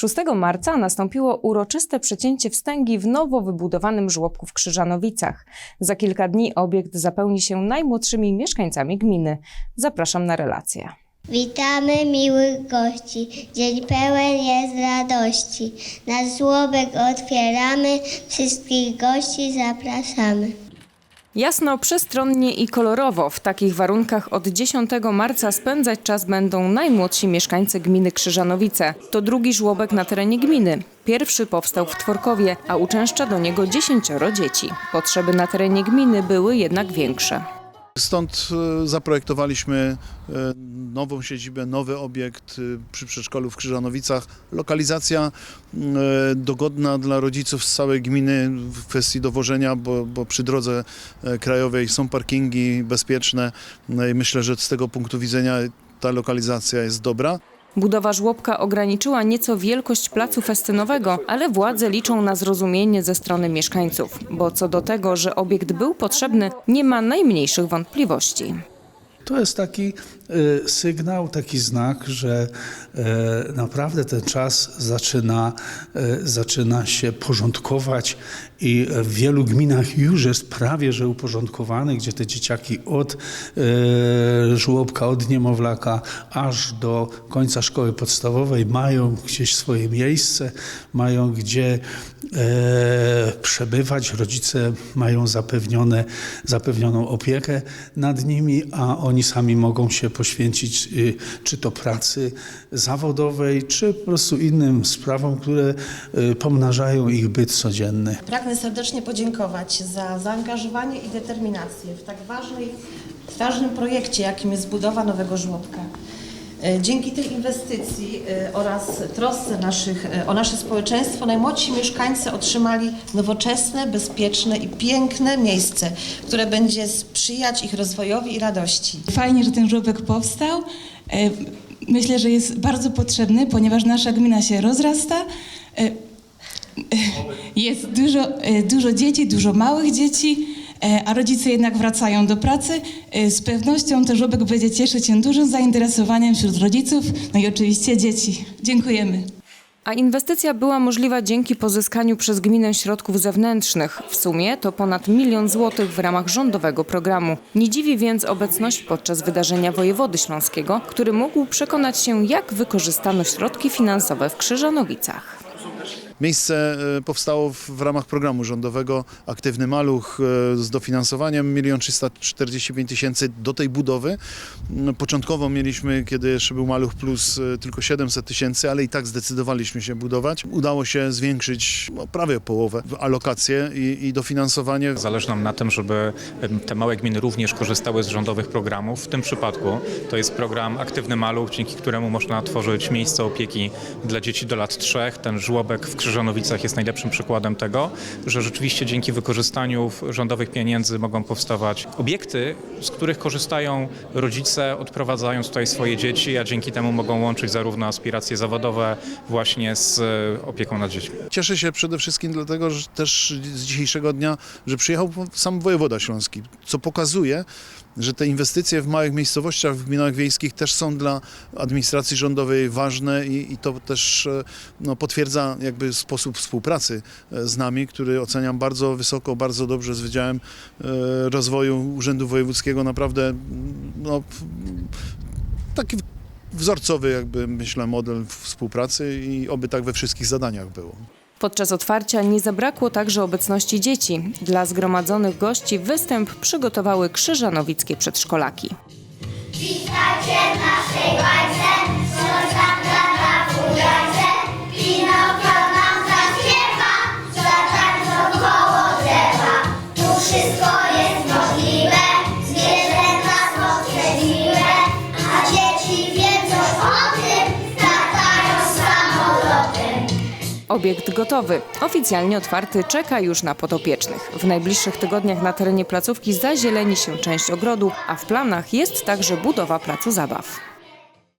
6 marca nastąpiło uroczyste przecięcie wstęgi w nowo wybudowanym żłobku w Krzyżanowicach. Za kilka dni obiekt zapełni się najmłodszymi mieszkańcami gminy. Zapraszam na relację. Witamy miłych gości, dzień pełen jest radości. Nasz żłobek otwieramy, wszystkich gości zapraszamy. Jasno, przestronnie i kolorowo w takich warunkach od 10 marca spędzać czas będą najmłodsi mieszkańcy gminy Krzyżanowice. To drugi żłobek na terenie gminy. Pierwszy powstał w Tworkowie, a uczęszcza do niego dziesięcioro dzieci. Potrzeby na terenie gminy były jednak większe. Stąd e, zaprojektowaliśmy e, nową siedzibę, nowy obiekt e, przy przedszkolu w Krzyżanowicach. Lokalizacja dogodna dla rodziców z całej gminy w kwestii dowożenia, bo, bo przy drodze krajowej są parkingi bezpieczne. No myślę, że z tego punktu widzenia ta lokalizacja jest dobra. Budowa żłobka ograniczyła nieco wielkość placu festynowego, ale władze liczą na zrozumienie ze strony mieszkańców, bo co do tego, że obiekt był potrzebny, nie ma najmniejszych wątpliwości. To jest taki y, sygnał, taki znak, że e, naprawdę ten czas zaczyna, e, zaczyna się porządkować i w wielu gminach już jest prawie że uporządkowany, gdzie te dzieciaki od e, żłobka, od niemowlaka aż do końca szkoły podstawowej mają gdzieś swoje miejsce, mają gdzie e, przebywać. Rodzice mają zapewnione, zapewnioną opiekę nad nimi, a oni sami mogą się poświęcić y, czy to pracy zawodowej, czy po prostu innym sprawom, które y, pomnażają ich byt codzienny. Pragnę serdecznie podziękować za zaangażowanie i determinację w tak ważnej, ważnym projekcie, jakim jest budowa nowego żłobka. E, Dzięki tej inwestycji e, oraz trosce naszych, e, o nasze społeczeństwo najmłodsi mieszkańcy otrzymali nowoczesne, bezpieczne i piękne miejsce, które będzie sprzyjać ich rozwojowi i radości. Fajnie, że ten żłobek powstał. Myślę, że jest bardzo potrzebny, ponieważ nasza gmina się rozrasta. Jest dużo, dużo dzieci, dużo małych dzieci, a rodzice jednak wracają do pracy. E, Z pewnością ten żłobek będzie cieszyć się dużym zainteresowaniem wśród rodziców, no i oczywiście dzieci. Dziękujemy. A inwestycja była możliwa dzięki pozyskaniu przez gminę środków zewnętrznych. W sumie to ponad milion złotych w ramach rządowego programu. Nie dziwi więc obecność podczas wydarzenia wojewody śląskiego, który mógł przekonać się, jak wykorzystano środki finansowe w Krzyżanowicach. Miejsce e, powstało w, ramach programu rządowego Aktywny Maluch e, z dofinansowaniem 1 345 tysięcy do tej budowy. No, Początkowo mieliśmy, kiedy jeszcze był Maluch Plus, e, tylko 700 tysięcy, ale i tak zdecydowaliśmy się budować. Udało się zwiększyć no, prawie połowę alokacje i, i dofinansowanie. Zależy nam na tym, żeby te małe gminy również korzystały z rządowych programów. W tym przypadku to jest program Aktywny Maluch, dzięki któremu można tworzyć miejsca opieki dla dzieci do lat trzech. Ten żłobek w Krzyżanowicach jest najlepszym przykładem tego, że rzeczywiście dzięki wykorzystaniu rządowych pieniędzy mogą powstawać obiekty, z których korzystają rodzice, odprowadzając tutaj swoje dzieci, a dzięki temu mogą łączyć zarówno aspiracje zawodowe właśnie z e, opieką nad dziećmi. Cieszę się przede wszystkim dlatego, że też z dzisiejszego dnia, że przyjechał sam wojewoda śląski, co pokazuje, że te inwestycje w małych miejscowościach, w gminach wiejskich też są dla administracji rządowej ważne i, i to też e, no, potwierdza jakby sposób współpracy e, z nami, który oceniam bardzo wysoko, bardzo dobrze z Wydziałem Rozwoju Urzędu Wojewódzkiego. Naprawdę mm, no, taki wzorcowy jakby myślę model współpracy i oby tak we wszystkich zadaniach było. Podczas otwarcia nie zabrakło także obecności dzieci. Dla zgromadzonych gości występ przygotowały krzyżanowickie przedszkolaki. Wszystko Obiekt gotowy, oficjalnie otwarty, czeka już na podopiecznych. W najbliższych tygodniach na terenie placówki zazieleni się część ogrodu, a w planach jest także budowa placu zabaw.